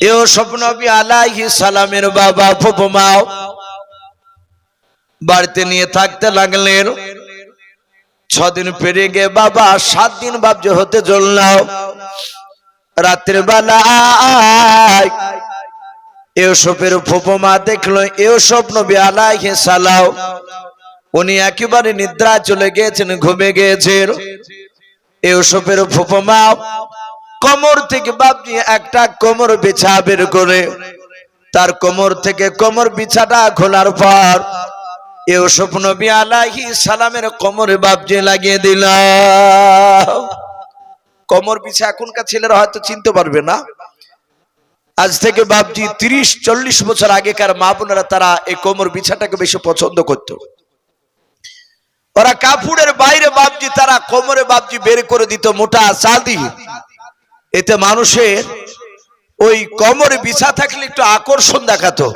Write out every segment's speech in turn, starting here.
এও স্বপ্নবী আলাইহি সালামের বাবা ফুপুমাও বাড়িতে নিয়ে থাকতে লাগলেন। ছদিন পেরিয়ে গে বাবা সাত দিন বাবজ হতে চললাম রাত্রের বেলায় ইউসুফের ফুপুমা দেখল ইউসুফ নবী আলাইহি সালাম। উনি একেবারে নিদ্রা চলে গিয়েছেন ঘুমে গিয়েছেন। ইউসুফের ফুপুমা কোমর থেকে বাপজি একটা কোমর বিছা বের করে। তার কোমর থেকে কোমর বিছাটা খোলার পর ইউসুফ নবী আলাইহি সালামের কোমরে বাপজি লাগিয়ে দিল। কোমর বিছা এখনকার ছেলেরা হয়তো চিনতে পারবে না। আজ থেকে বাপজি চল্লিশ বছর আগেকার মা বোনেরা তারা এই কোমর বিছাটাকে বেশি পছন্দ করত। ওরা কাপড়ের বাইরে বাপজি তারা কোমরে বাপজি বের করে দিত মোটা চাঁদি। এতে মানুষের ওই কোমরে বিছা থাকলে একটু আকর্ষণ দেখাতো।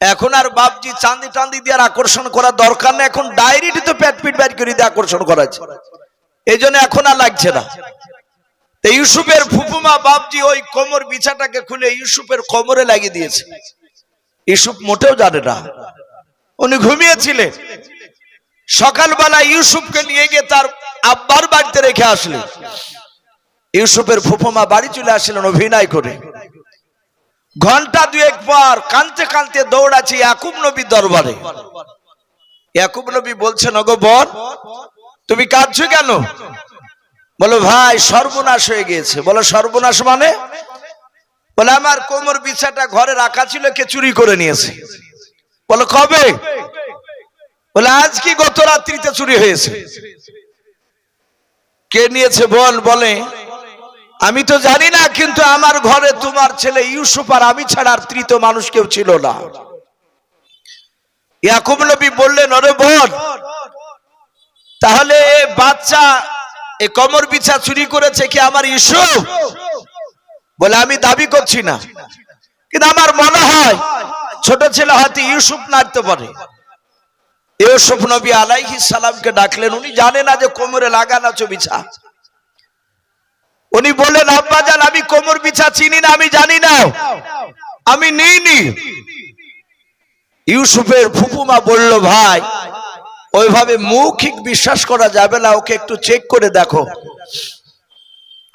এখন আর বাপজি চাঁদি টান্দি দিয়ে আকর্ষণ করার দরকার নেই। এখন ডায়েরিটি তো পেট পিট বাইর করে দিয়ে আকর্ষণ করা এই জন্য এখন আর লাগছে না। ইউসুফের ফুফুমা বাপজি ওই কোমর বিছাটাকে খুলে ইউসুফের কোমরে লাগিয়ে দিয়েছে। ইউসুফ মোটেও জানে না। উনি ঘুমিয়েছিলেন সকালবেলা ইউসুফকে নিয়ে গিয়ে তার আব্বার বাড়িতে রেখে আসলেন ইউসুফের ফুফুমা বাড়ি চলে আসলেন অভিনয় করে। ঘণ্টা দুয়েক পর কানতে কানতে দৌড়াচ্ছে ইয়াকুব নবী দরবারে। ইয়াকুব নবী বলছেন, ওগো বোন তুমি কাঁদছো কেন? বলো, ভাই, সর্বনাশ হয়ে গিয়েছে। বলো, সর্বনাশ মানে? বলে, আমার কোমর বিছাটা ঘরে রাখা ছিল, কে চুরি করে নিয়েছে। বলো, কবে? বলে, আজ কি গত রাত্রিতে চুরি হয়েছে? কে নিয়েছে বল? বলে আমি তো জানি না, কিন্তু আমার ঘরে তোমার ছেলে ইউসুফ আর আমি ছাড়া আর তৃতীয় মানুষ কেউ ছিল না। ইয়াকুব নবী বললেন অরে বোন, তাহলে বাচ্চা, এ কমর বিছা চুরি করেছে কি আমার ইউসুফ? বলে, আমি দাবি করছি না, কিন্তু আমার মনে হয় ছোট ছেলে হয়তো ইউসুফ নাড়তে পারে। ইউসুফ নবী আলাইহি সালামকে ডাকলেন, উনি জানে না যে কোমরে লাগানো আছে বিছা উনি বললেন আব্বাজান আমি কোমর বিছা চিনি না, আমি জানি না। আমি নিইনি। ইউসুফের ফুপুমা বলল, ভাই, ওইভাবে মৌখিক বিশ্বাস করা যাবে না, ওকে একটু চেক করে দেখো।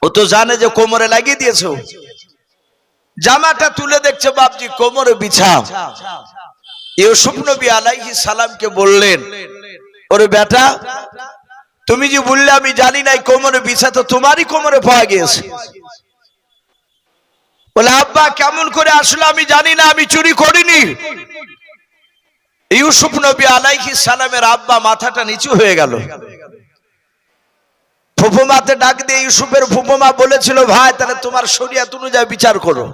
ও তো জানে যে কোমরে লাগিয়ে দিয়েছে। জামাটা তুলে দেখছে, বাপজি, কোমরে বিছা। ইউসুফ নবী আলাইহি সালামকে বললেন, ওরে বেটা তুমি যে বললে, আমি জানি নাই কোমরে বিছা তো তোমারই কোমরে পাওয়া গিয়েছে। বলে, আব্বা, কেমন করে আসলে আমি জানি না, আমি চুরি করিনি। ইউসুফ নবী আলাইহি সালামের আব্বা মাথাটা নিচু হয়ে গেল। ফুফুমাতে ডাক দিয়ে ইউসুফের ফুফুমা বলেছিল, ভাই, তাহলে তোমার শরিয়াত অনুযায়ী বিচার করো।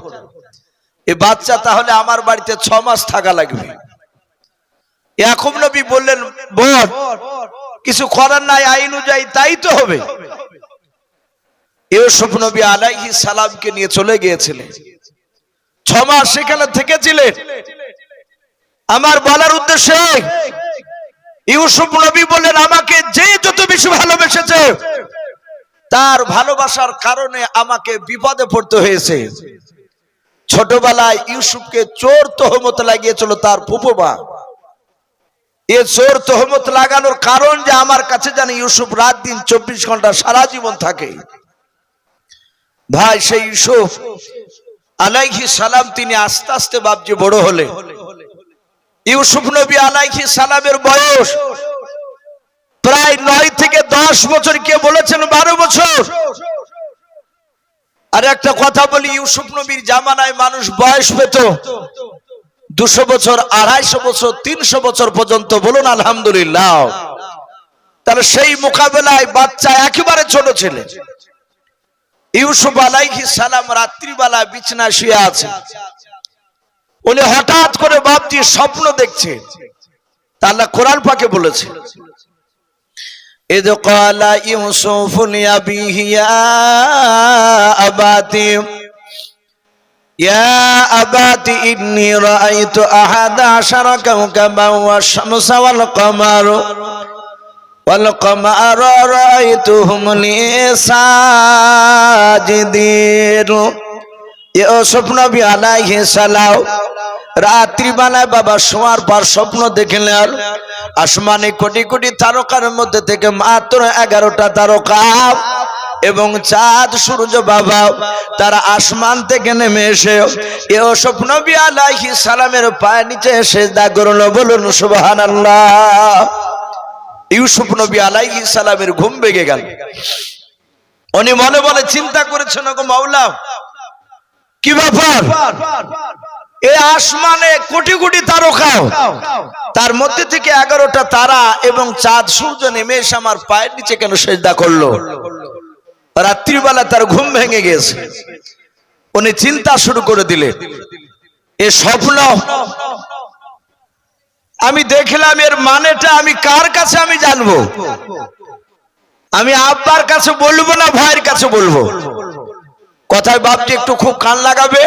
এ বাচ্চা তাহলে আমার বাড়িতে ছ মাস থাকা লাগবে। ইয়াকুব নবী বললেন বোন কিছু করার নাই, আইন অনুযায়ী তাই তো হবে। ইউসুফ নবী আলাইহি সালামকে নিয়ে চলে গিয়েছিলেন। ছ মাস সেখানে থেকেছিলেন। আমার বলার উদ্দেশ্য ইউসুফ নবী বললেন আমাকে যে যত বেশি ভালোবেসেছে, তার ভালোবাসার কারণে আমাকে বিপদে পড়তে হয়েছে। ছোটবেলায় ইউসুফকে চোর তহমত লাগিয়েছিল তার ফুপুবা এ চোর তহমত লাগানোর কারণ যে আমার কাছে জানি ইউসুফ রাত দিন চব্বিশ ঘণ্টা সারা জীবন থাকে। ভাই, সেই ইউসুফ, আলাইহি সালাম, তিনি আস্তে আস্তে বাবজি বড় হলে। ইউসুফ নবী আলাইহি সালামের বয়স প্রায় নয় থেকে দশ বছর। কে বলেছেন বারো বছর? আর একটা কথা বলি, ইউসুফ নবীর জামানায় মানুষ বয়স পেত। দুশো বছর আড়াইশো বছর তিনশো বছর পর্যন্ত বলুন আলহামদুলিল্লাহ তাহলে সেই মোকাবেলায় বাচ্চা একেবারে ছোট ছেলে ইউসুফ আলাইহি সালাম রাত্রিবেলা বিছনা শুয়ে আছে উনি হঠাৎ করে বাপজি স্বপ্ন দেখছে তা আল্লাহ কোরআন পাকে বলেছে إذ قال يوسف لأبيه يا أباتي يا أبات إني رأيت أحد عشر كوكبا والشمس والقمر والقمر رأيتهم لي ساجدين ইউসুফ নবী আলাইহি সালাম রাত্রিবেলায় বাবা শোয়ার পর স্বপ্ন দেখলেন আসমানে কোটি কোটি তারকার মধ্যে থেকে মাত্র এগারোটা তারকা এবং চাঁদ, সূর্য, বাবা, তারা আসমান থেকে নেমে এসে ইউসুফ নবী আলাইহি সালামের পায়ের নিচে সেজদা করল, বলুন, সুবহানাল্লাহ। ইউসুফ নবী আলাইহি সালামের ঘুম ভেঙে গেল। উনি মনে মনে চিন্তা করেছেন গো মাওলা, কি ব্যাপার? এ আসমানে কোটি কোটি তারকা। তার মধ্যে থেকে এগারোটা তারা এবং চাঁদ, সূর্য নেমে এসে আমার পায়ের নিচে কেন সেজদা করল? রাত্রিবেলা তার ঘুম ভেঙে গেছে। উনি চিন্তা শুরু করে দিলেন, এ স্বপ্ন, আমি দেখলাম এর মানেটা আমি কার কাছে আমি জানব? আমি আব্বার কাছে বলব না ভাইয়ের কাছে বলব? কথায় বাপটি একটু খুব কান লাগাবে।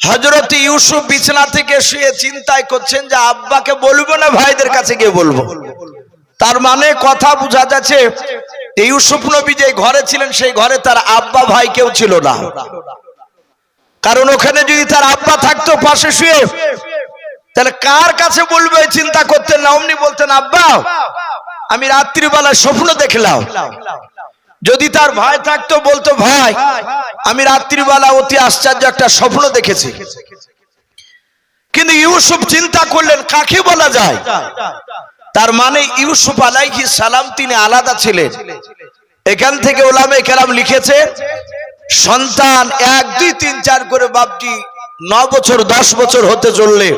হজরত ইউসুফ বিছানা থেকে শুয়ে চিন্তায় করছেন যে আব্বাকে বলব না ভাইদের কাছে গিয়ে বলব? তার মানে কথা বোঝা যাচ্ছে ইউসুফ নবী যে ঘরে ছিলেন, সেই ঘরে তার আব্বা ভাই কেউ ছিল না। কারণ ওখানে যদি তার আব্বা থাকতো, পাশে শুয়ে, তাহলে কার কাছে বলবে চিন্তা করতেন না অমনি বলতেন, আব্বা, আমি রাত্রিবেলায় স্বপ্ন দেখলাম। যদি তার ভাই থাকতো, বলতো, ভাই, আমি রাত্রিবেলা অতি আশ্চর্য একটা স্বপ্ন দেখেছি। কিন্তু ইউসুফ চিন্তা করলেন, কাকে বলা যায়? তার মানে ইউসুফ আলাইহি সালাম তিনি আলাদা ছিলেন। এখান থেকে ওলামে কেরাম লিখেছে, সন্তান এক, দুই, তিন, চার করে বাপটি ন বছর, দশ বছর হতে চললে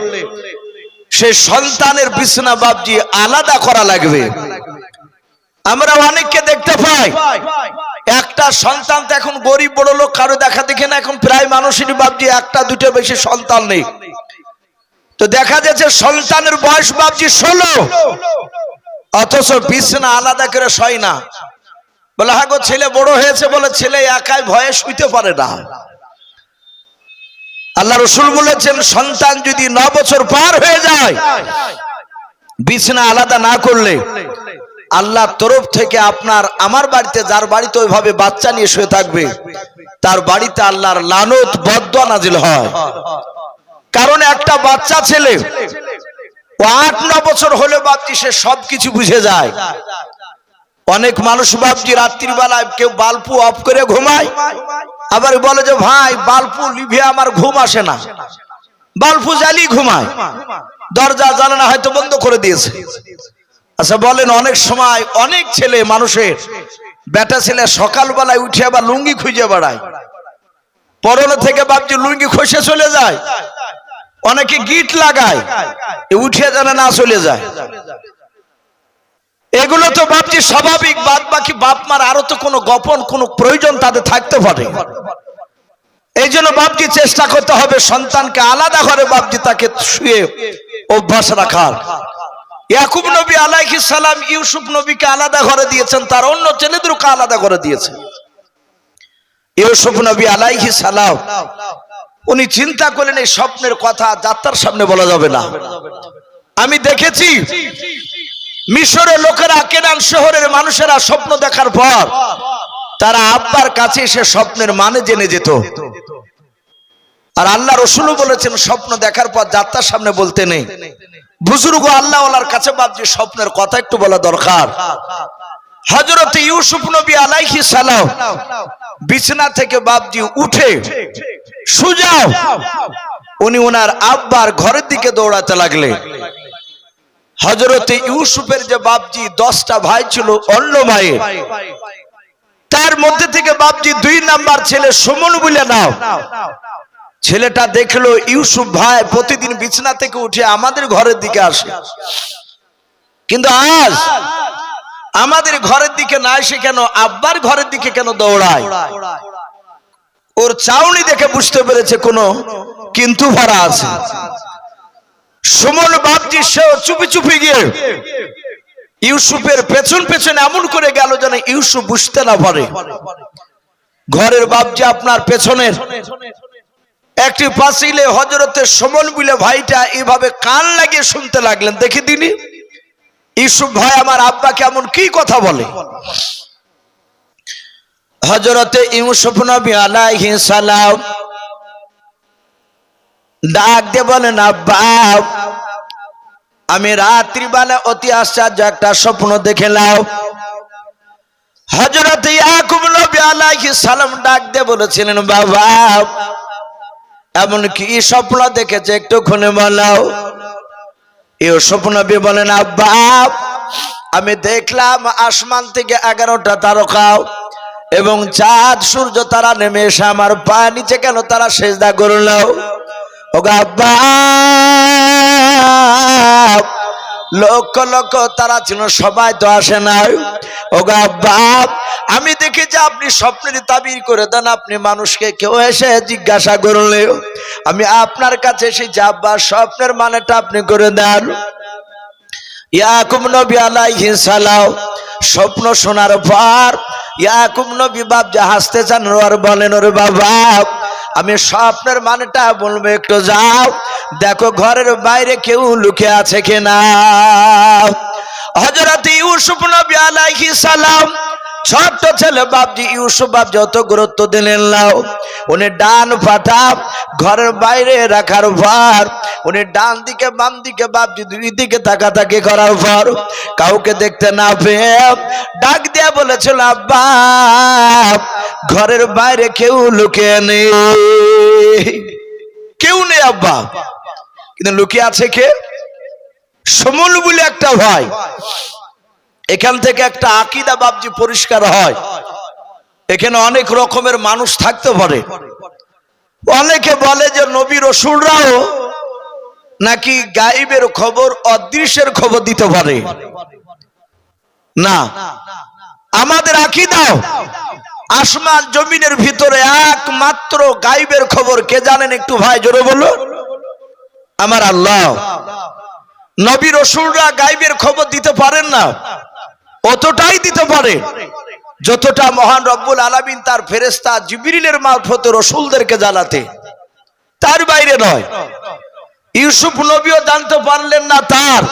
সে সন্তানের বিছনা বাপজি আলাদা করা লাগবে। আমরা অনেককে দেখতে পাই, একটা সন্তান তো এখন গরিব বড় লোক কারও দেখা দেখে না, এখন প্রায় মানুষেরই বাপজি একটা, দুটো বেশি সন্তান নেই। তো দেখা যাচ্ছে সন্তানের বয়স বাপজি ষোলো। অথচ বিছনা আলাদা করে শয় না। বলে হ্যাঁ গো, ছেলে বড় হয়েছে বলে ছেলে একাই ভয়ে শুইতে পারে না। আল্লাহ রসুল বলেছেন, সন্তান যদি ন বছর পার হয়ে যায়, বিছনা আলাদা না করলে আল্লাহ তরফ থেকে আপনার, আমার বাড়িতে যার বাড়িতে ওইভাবে বাচ্চা নিয়ে শুয়ে থাকবে, তার বাড়িতে আল্লাহর লানত বদ্ধ নাজিল হয়। কারণ একটা বাচ্চা ছেলে আট, ন বছর হলে বাপজি সে সবকিছু বুঝে যায়। অনেক মানুষ বাপজি রাত্রির বেলায় কেউ বাল্পু অফ করে ঘুমায়, আবার বলে যে, ভাই বাল্পু লিভে আমার ঘুম আসে না। বাল্পু জ্বালি ঘুমায়। দরজা জানানা হয়তো বন্ধ করে দিয়েছে। আচ্ছা বলেন, অনেক সময় অনেক ছেলে মানুষের বেটা ছেলে সকালবেলায় উঠে আবার লুঙ্গি খুঁজে বেড়ায়। পরনে থেকে বাপজি লুঙ্গি খসে চলে যায়। অনেকে গিট লাগায় উঠে জানে না চলে যায়। এগুলো তো বাপজি স্বাভাবিক বাদ বাকি বাপ মার আরও তো কোনো গোপন, কোনো প্রয়োজন তাদের থাকতে পারে। এই জন্য বাপজি চেষ্টা করতে হবে সন্তানকে আলাদা ঘরে বাপজি তাকে শুয়ে অভ্যাস রাখার। ইয়াকুব নবী আলাইহিস সালাম, ইউসুফ নবীকে আলাদা ঘরে দিয়েছেন, তার অন্য ছেলেদেরকে আলাদা করে দিয়েছেন। ইউসুফ নবী আলাইহি সালাম উনি চিন্তা করলেন, এই স্বপ্নের কথা যাত্রার সামনে বলা যাবে না। আমি দেখেছি, মিশরের লোকেরা কেনান শহরের মানুষেরা স্বপ্ন দেখার পর তারা আব্বার কাছে এসে স্বপ্নের মানে জেনে যেত। আর আল্লাহ রসুলও বলেছেন, স্বপ্ন দেখার পর যাত্রার সামনে বলতে নেই। বুজুর্গ আল্লাহ কাছে ভাবছি, স্বপ্নের কথা একটু বলা দরকার। হজরত ইউসুফ নবী আলাইহি সালাম বিছনা থেকে বাপজি উঠে সুজাও, উনি ওনার আব্বার ঘরের দিকে দৌড়াতে লাগলে হজরতে ইউসুফের যে বাপজি দশটা ভাই ছিল, অন্য ভাইয়ের, তার মধ্যে থেকে বাপজি দুই নাম্বার ছেলে সুমন বলে নাও। ছেলেটা দেখল ইউসুফ ভাই প্রতিদিন বিছনা থেকে উঠে আমাদের ঘরের দিকে আসে। কিন্তু আজ আমাদের ঘরের দিকে না এসে কেন আব্বার ঘরের দিকে কেন দৌড়ায়? ওর চাউনি দেখে বুঝতে পেরেছে কোনো কিন্তু ভরা আছে। সুমন বাপজি সেও চুপি চুপি গিয়ে ইউসুফের পেছন পেছন এমন করে গেল যেন ইউসুফ বুঝতে না পারে। ঘরের বাপজি আপনার পেছনের। একটি পাশিলে হজরতের সমন বিলে ভাইটা এভাবে কান লাগিয়ে শুনতে লাগলেন। দেখে দিনি ইউসুফ ভাই, আমার আব্বা কেমন কি কথা বলে? হজরতে ইউসুফ নবী আলাইহিস সালাম ডাক দিয়ে বলেন, আব্বা, আমি রাত্রিবেলা অতি আশ্চর্য একটা স্বপ্ন দেখে দেখেলাম। হজরত ইয়াকুব নবী আলাইহিস সালাম ডাক দিয়ে বলেছিলেন, বাবা, এমন কি স্বপ্ন দেখেছে একটু খুনে বলাও এ স্বপ্ন নবী বলেন, আব্বা, আমি দেখলাম আসমান থেকে এগারোটা তারকাও এবং চাঁদ, সূর্য, তারা নেমে এসে আমার পা নিচে কেন তারা সেজদা করল? ওগো আব্বা লক্ষ লক্ষ তারা ছিল সবাই তো আসে নাই। ও বাপ আমি দেখি যে আপনি স্বপ্নের তাবির করে দেন, আপনি মানুষকে কেউ এসে জিজ্ঞাসা করলে। আমি আপনার কাছে এসে যাব্বা স্বপ্নের মানেটা আপনি করে দেন। ইয়াকুব নবী আলাইহিস সালাম, স্বপ্ন শোনার পর ইয়াকুব নবী বাপ যা হাসতে চান আর বলেন, ওর বাবা, আমি স্বপ্নের মানেটা বলব, একটু যাও, দেখো ঘরের বাইরে কেউ লুকে আছে কিনা? হজরত ইউসুফ নবী আলাইহিস সালাম ছোট্ট ছেলে, বাপজি ইউসুফ বাপ যত গুরুত্ব দিলেন লাও উনি ডান পাটা ঘরের বাইরে রাখার ভার উনি ডান দিকে, বাম দিকে, বাপজি দুই দিকে তাকাতাকি করার পর কাউকে দেখতে না পেয়ে ডাক দিয়ে বলেছিল, আব্বা, ঘরের বাইরে কেউ লুকিয়ে নেই। কেউ নেই, আব্বা। কিন্তু লুকিয়ে আছে কে? সমল বলে একটা ভাই। এখান থেকে একটা আকিদা বাবজি পরিষ্কার হয়। এখানে অনেক রকমের মানুষ থাকতে পারে। অনেকে বলে যে নবী রসুলরাও নাকি গাইবের খবর, অদৃশ্যের খবর দিতে পারে। না। আমাদের আকিদাও, আসমান জমিনের ভিতরে একমাত্র গাইবের খবর। কে জানেন একটু ভাই, জোরে বলো আমার আল্লাহ। নবী রসুলরা গাইবের খবর দিতে পারেন না। অতটাই দিতে পারে? যতটা মহান রব্বুল আলামিন তার ফেরেস্তা জিবরিলের মারফত রসুলদেরকে জানাতে। তার বাইরে নয়। ইউসুফ নবীও জানতে পারলেন না তার।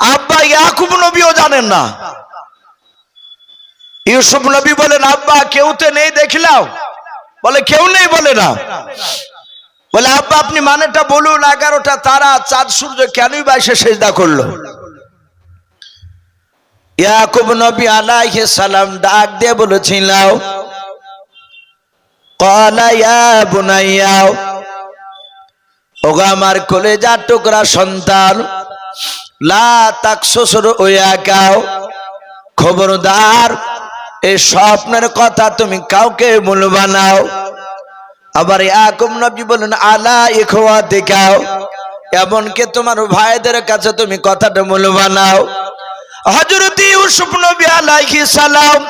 আব্বা ইয়াকুব নবীও জানেন না। ইউসুফ নবী বলেন, আব্বা, কেউ তো নেই দেখলাম বলে, কেউ নেই বলে না। বলে, আব্বা, আপনি মানেটা বলুন, এগারোটা তারা, চাঁদ সূর্য কেনই বা এসে সেজদা করল? ইয়াকুব নবী আলাইহিস সালাম ডাক দিয়ে বলেছিল কলা ইয়া বুনাইয়া, ওগো আমার কলেজা টুকরা সন্তান, লা তাকসুসুর ওয়াকাও খবরদার এই স্বপ্নের কথা তুমি কাউকে বলবা নাও আবার ইয়াকুব নবী বলেন আলা ইখওয়া দেখাও এমনকি তোমার ভাইদের কাছে তুমি কথাটা বলবা নাও হজরত ইউসুফ নবী আলাইহিস সালাম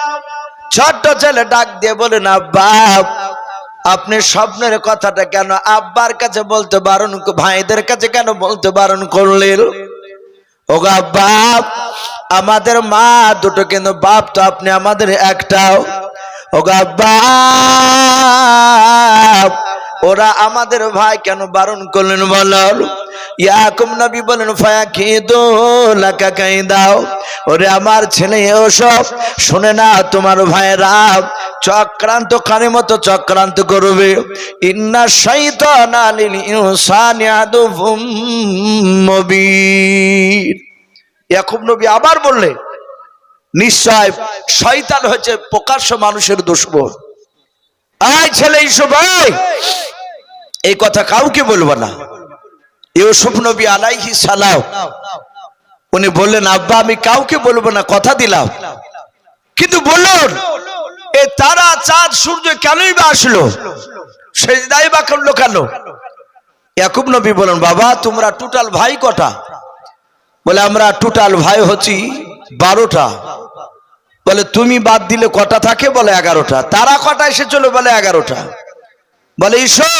ছোট্ট ছেলে ডাক দিয়ে বলেন বাপ আপনি স্বপ্নের কথাটা কেন আব্বার কাছে বলতে বারণ ভাইদের কাছে কেন বলতে বারণ করলেন? ওগা বাপ আমাদের মা দুটো কিন্তু বাপ, তো আপনি আমাদের একটাও। ওগা বাপ ওরা আমাদের ভাই কেন বারণ করলেন বলল ইয়াকুম নবী বলেন ফায়া খেদো লাকা কাই দাও ওরে আমার ছেলে ওসব শুনে না তোমার ভাইরা চক্রান্ত কানে মতো চক্রান্ত করবে। ইন্না শাইতানা লিল ইনসানি আদুফুম মুবিন। ইয়াকুব নবী আবার বললে নিশ্চয় শয়তান হচ্ছে প্রকাশ্য মানুষের দুশ্মন। আয় ছেলে ইসব ভাই এই কথা কাউকে বলব না। ইউসুফ নবী আলাইহি সালাম, উনি বললেন, আব্বা, আমি কাউকে বলব না, কথা দিলাম। কিন্তু বলুন, এ তারা চাঁদ, সূর্য কেনই বা আসলো? সেজদাই বা করল কেন? ইয়াকুব নবী বলেন বাবা, তোমরা টোটাল ভাই কটা? বলে, আমরা টোটাল ভাই হচ্ছি বারোটা। বলে, তুমি বাদ দিলে কটা থাকে? বলে, এগারোটা। তারা কটা এসে চলো বলে, এগারোটা। বলে, ইসো,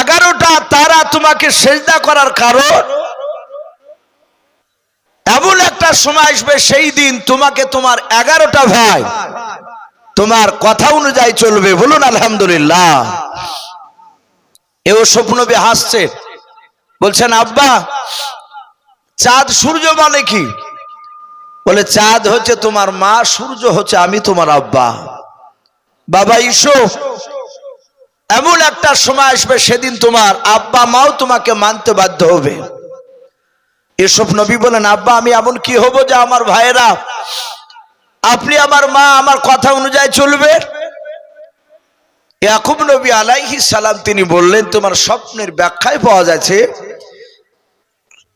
এগারোটা তারা তোমাকে সেজদা করার কারণ। এমন একটা সময় আসবে, সেই দিন তোমাকে তোমার এগারোটা ভাই তোমার কথা অনুযায়ী চলবে। বলুন, আলহামদুলিল্লাহ। এও স্বপ্নবী হাসছে। বলছেন, আব্বা, চাঁদ সূর্য মানে কি? বলে, চাঁদ হচ্ছে তোমার মা, সূর্য হচ্ছে আমি তোমার আব্বা। বাবা ইসো এমন একটা সময় আসবে, সেদিন তোমার আব্বা মাও তোমাকে মানতে বাধ্য হবে। এসব নবী বলেন, আব্বা, আমি এমন কি হব যে আমার ভাইয়েরা? আপনি আমার মা, আমার কথা অনুযায়ী চলবে? ইয়াকুব নবী আলাইহি সালাম তিনি বললেন, তোমার স্বপ্নের ব্যাখ্যায় পাওয়া যাচ্ছে,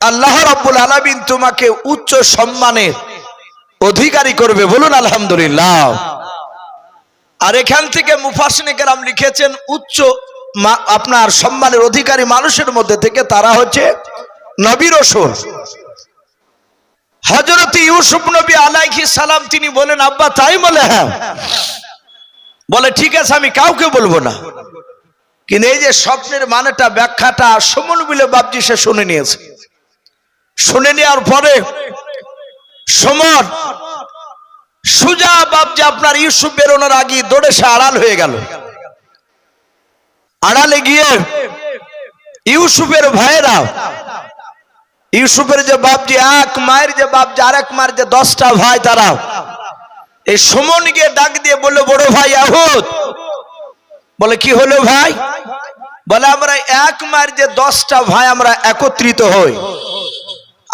আল্লাহ রাব্বুল আলামিন তোমাকে উচ্চ সম্মানের অধিকারী করবে, বলুন আলহামদুলিল্লাহ। আর এখান থেকে মুফাসিনে কেরাম লিখেছেন, উচ্চ আপনার সম্মানের অধিকারী মানুষের মধ্যে থেকে তারা হচ্ছে নবী রসুল। হজরত ইউসুফ নবী আলাইহি সালাম, তিনি বলেন, আব্বা, তাই বলে হ্যাঁ। বলে, ঠিক আছে, আমি কাউকে বলব না। কিন্তু এই যে স্বপ্নের মানেটা, ব্যাখ্যাটা সুমন বিলে বাবজি সে শুনে নিয়েছে। শুনে নেওয়ার পরে সমর। সুজা বাবজি আপনার ইউসুফ বেরোনোর আগে দৌড়ে সে আড়াল হয়ে গেল। আড়ালে গিয়ে ইউসুফের ভাইয়েরা, ইউসুফের যে বাপজি, এক মায়ের যে বাপজি আর এক মায়ের যে দশটা ভাই তারা এই সমন গিয়ে ডাক দিয়ে বলল, বড় ভাই আহুত বলে, কি হলো ভাই? বলে, আমরা এক মায়ের যে দশটা ভাই, আমরা একত্রিত হই।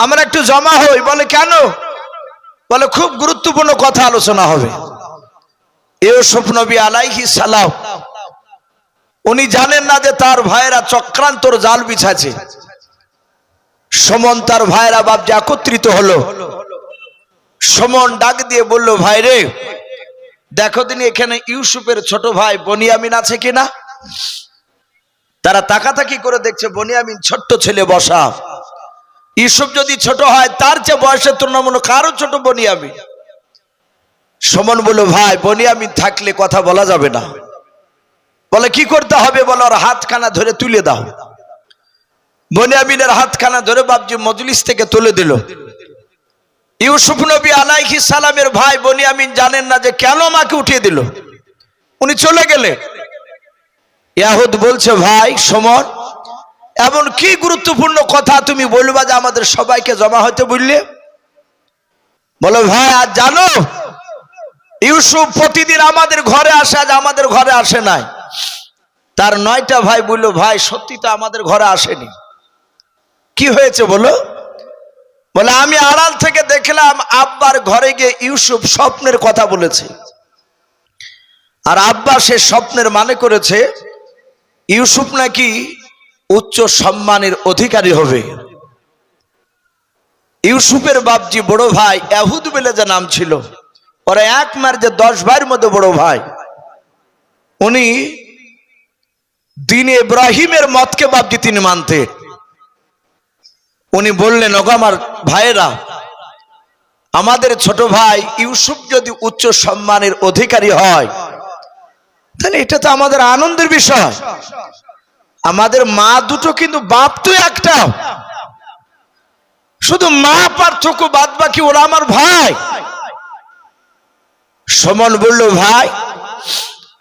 আমরা একটু জমা হই। বলে, কেন? বলে খুব গুরুত্বপূর্ণ কথা আলোচনা হবে। ইউসুফ নবী আলাইহি সালাম, উনি জানেন না যে তার ভাইয়েরা চক্রান্তর জাল বিছাছে সমন তার ভাইয়েরা বাপ একত্রিত হলো। সমন ডাক দিয়ে বলল, ভাই রে, দেখো তিনি এখানে ইউসুফের ছোট ভাই বনিয়ামিন আছে কিনা? তারা তাকাতাকি করে দেখছে বনিয়ামিন ছোট্ট ছেলে বসা। ইউসুফ যদি ছোট হয়, তার চেয়ে বয়সের তুলনামূলক কারও ছোট বনিয়ামিন সমন বলল, ভাই বনিয়ামিন থাকলে কথা বলা যাবে না। বলে, কি করতে হবে বলে ওর হাতখানা ধরে তুলে দাও। বনিয়ামিনের হাতখানা ধরে বাবজি মজলিস থেকে তুলে দিল। ইউসুফ নবী আলাইহি সালামের ভাই বনিয়ামিন জানেন না যে কেন মাকে উঠিয়ে দিল। উনি চলে গেলে ইয়াহুদ বলছে, ভাই সমর এমন কি গুরুত্বপূর্ণ কথা তুমি বলবা যে আমাদের সবাইকে জমা হতে বললে? বলো, ভাই, আর জানো, ইউসুফ প্রতিদিন আমাদের ঘরে আসে, আজ আমাদের ঘরে আসে নাই। তার নয়টা ভাই বলল, ভাই, সত্যি তো আমাদের ঘরে আসেনি। কি হয়েছে বলো? বলে, আমি আড়াল থেকে দেখলাম আব্বার ঘরে গিয়ে ইউসুফ স্বপ্নের কথা বলেছে। আর আব্বা সে স্বপ্নের মানে করেছে, ইউসুফ নাকি উচ্চ সম্মানের অধিকারী হবে। ইউসুফের বাপজি বড় ভাই, এহুদ বলে যে নাম ছিল। ওরা এক মার যে দশ ভাইয়ের মধ্যে বড় ভাই। উনি দিন ইব্রাহিমের মতকে বাপজি তিনি মানতে। উনি বললেন, ওগো আমার ভাইয়েরা, আমাদের ছোট ভাই ইউসুফ যদি উচ্চ সম্মানের অধিকারী হয়, তাহলে এটা তো আমাদের আনন্দের বিষয়। আমাদের মা দুটো কিন্তু বাপ তো একটা শুধু মা পার্থক্য বাদ বাকি ওরা আমার ভাই। সমন বলল, ভাই,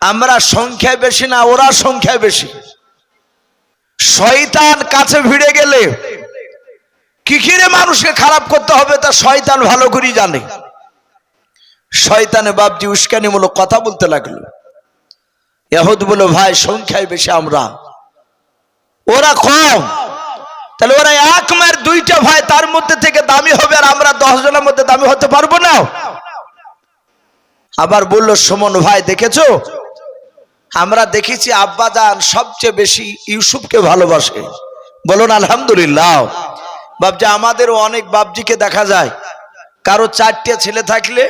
আমরা সংখ্যায় বেশি না, ওরা সংখ্যায় বেশি। শয়তান কাছে ভিড়ে গেলে কি কিরে মানুষকে খারাপ করতে হবে তা শয়তান ভালো করেই জানে। শয়তানে বাপজি উস্কানিমূলক কথা বলতে লাগল। এহদ বলো ভাই, সংখ্যায় বেশি আমরা। ওরা কম। তাহলে ওরা এক মায়ের দুইটা ভাই, তার মধ্যে থেকে দামি হবে আর আমরা দশ জনের মধ্যে দামি হতে পারব না। আবার বলল, সুমন ভাই, দেখেছ? আমরা দেখেছি আব্বা জান সবচেয়ে বেশি ইউসুফকে ভালোবাসে। বলুন, আলহামদুলিল্লাহ। বাবজি আমাদেরও অনেক বাবজিকে দেখা যায়। কারও চারটে ছেলে থাকলে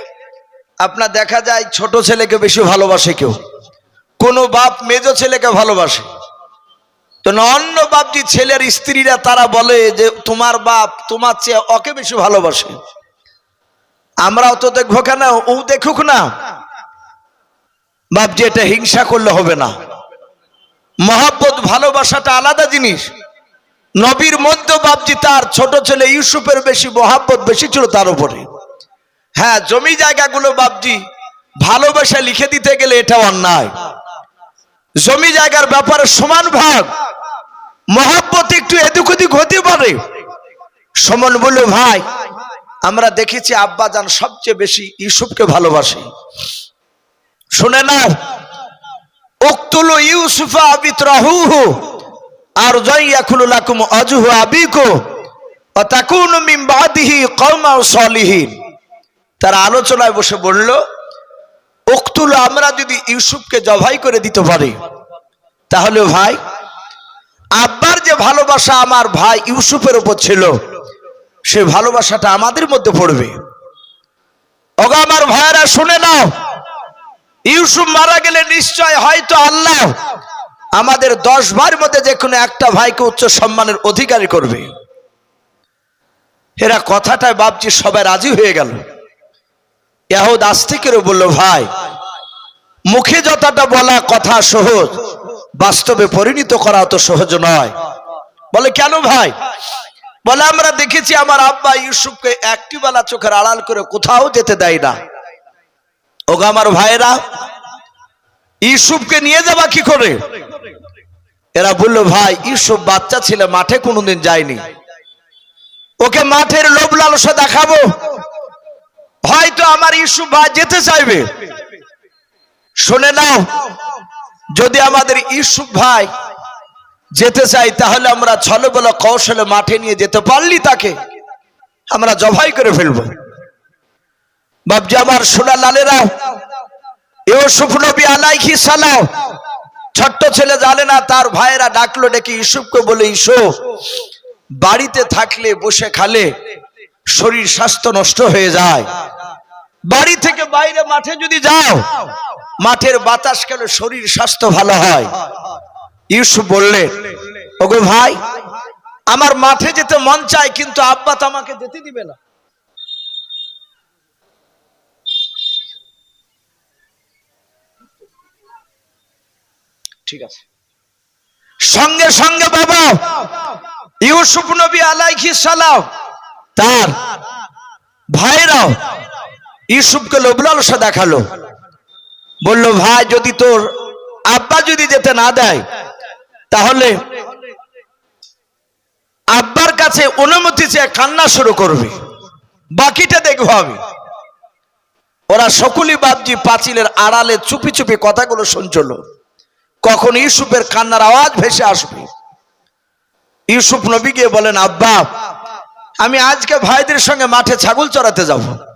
আপনার দেখা যায় ছোট ছেলেকে বেশি ভালোবাসে কেউ। কোনো বাপ মেজ ছেলেকে ভালোবাসে। তো অন্য বাপজি ছেলের স্ত্রীরা তারা বলে যে, তোমার বাপ তোমার চেয়ে অকে বেশি ভালোবাসে। আমরাও তো দেখব কেন? ও দেখুক না। বাপজি এটা হিংসা করলে হবে না। মহাব্বত, ভালোবাসাটা আলাদা জিনিস। নবীর মধ্যে বাপজি তার ছোট ছেলে ইউসুফের বেশি মহাব্বত বেশি ছিল তার উপরে। হ্যাঁ জমি জায়গাগুলো বাপজি ভালোবাসা লিখে দিতে গেলে এটা অন্যায়। জমি জায়গার ব্যাপারে সমান ভাগ। মহাব্বত একটু এদিক ওদিক হতে পারে। সমান বলল, ভাই, আমরা দেখেছি আব্বা যান সবচেয়ে বেশি ইউসুফকে ভালোবাসে। শুনে না উক্তুল ইউ ইউসুফা বিতরাহুহু আর যাইয়াকুলু লাকুম আজহু আবিকু ওয়া তাকুনু মিন বাদিহি কওমান সলিহিন। তারা আলোচনায় বসে বলল, উক্তুল, আমরা যদি ইউসুফকে জবাই করে দিতে পারি, তাহলে ভাই আব্বার যে ভালোবাসা আমার ভাই ইউসুফের উপর ছিল, সে ভালোবাসাটা আমাদের মধ্যে পড়বে। ওগো আমার ভাইয়েরা, শুনে নাও। ইউসুফ মারা গেলে নিশ্চয় হয়তো আল্লাহ আমাদের দশ ভাইয়ের মধ্যে যে কোনো একটা ভাইকে উচ্চ সম্মানের অধিকারী করবে। এরা কথাটায় বাপজি সবাই রাজি হয়ে গেল। ইয়াহুদ আস্তিকেরও বলল, ভাই, মুখে যতটা বলা কথা সহজ বাস্তবে পরিণত করা তো সহজ নয়। বলে, কেন ভাই? বলে, আমরা দেখেছি আমার আব্বা ইউসুফকে একটি বেলা চোখের আড়াল করে কোথাও যেতে দেয় না। ওগা আমার ভাইরা ইউসুফকে নিয়ে যাবা কি করে? এরা বলল, ভাই, ইউসুফ বাচ্চা ছিল, মাঠে কোনোদিন যায়নি। ওকে মাঠের লোভ লালসা দেখাবো। হয়তো আমার ইউসুফ ভাই যেতে চাইবে। শুনে নাও যদি আমাদের ইউসুফ ভাই যেতে চাই তাহলে আমরা ছলে বলে কৌশলে মাঠে নিয়ে যেতে পারলি তাকে? আমরা জবাই করে ফেলব। বাবজি আমার সোনা লালেরা, ইউসুফ নবী আলাইহি সালাম, ছোট্ট ছেলে জানে না, তার ভাইয়েরা ডাকলো ডেকে ইউসুফকে বলে ইউসুফ বাড়িতে থাকলে, বসে খালে শরীর স্বাস্থ্য নষ্ট হয়ে যায়। বাড়ি থেকে বাইরে মাঠে যদি যাও মাঠের বাতাস খেলে শরীর স্বাস্থ্য ভালো হয়? ইউসুফ বললে, ওগো ভাই, আমার মাঠে যেতে মন চায়, কিন্তু আব্বা তো আমাকে যেতে দিবে না। ঠিক আছে। সঙ্গে সঙ্গে বাবা, ইউসুফ নবী আলাইহি সালাম, তার ভাইরাও ইউসুফকে লোবলালসা দেখাল। বলল, ভাই, যদি তোর আব্বা যদি যেতে না দেয়, তাহলে আব্বার কাছে অনুমতি চেয়ে কান্না শুরু করবে। বাকিটা দেখব আমি। ওরা সকলই বাবজি পাঁচিলের আড়ালে চুপি চুপি কথাগুলো শুনছিল। কখন ইউসুফের কান্নার আওয়াজ ভেসে আসবে। ইউসুফ নবী গিয়ে বলেন, আব্বা, আমি আজকে ভাইদের সঙ্গে মাঠে ছাগল চড়াতে যাব।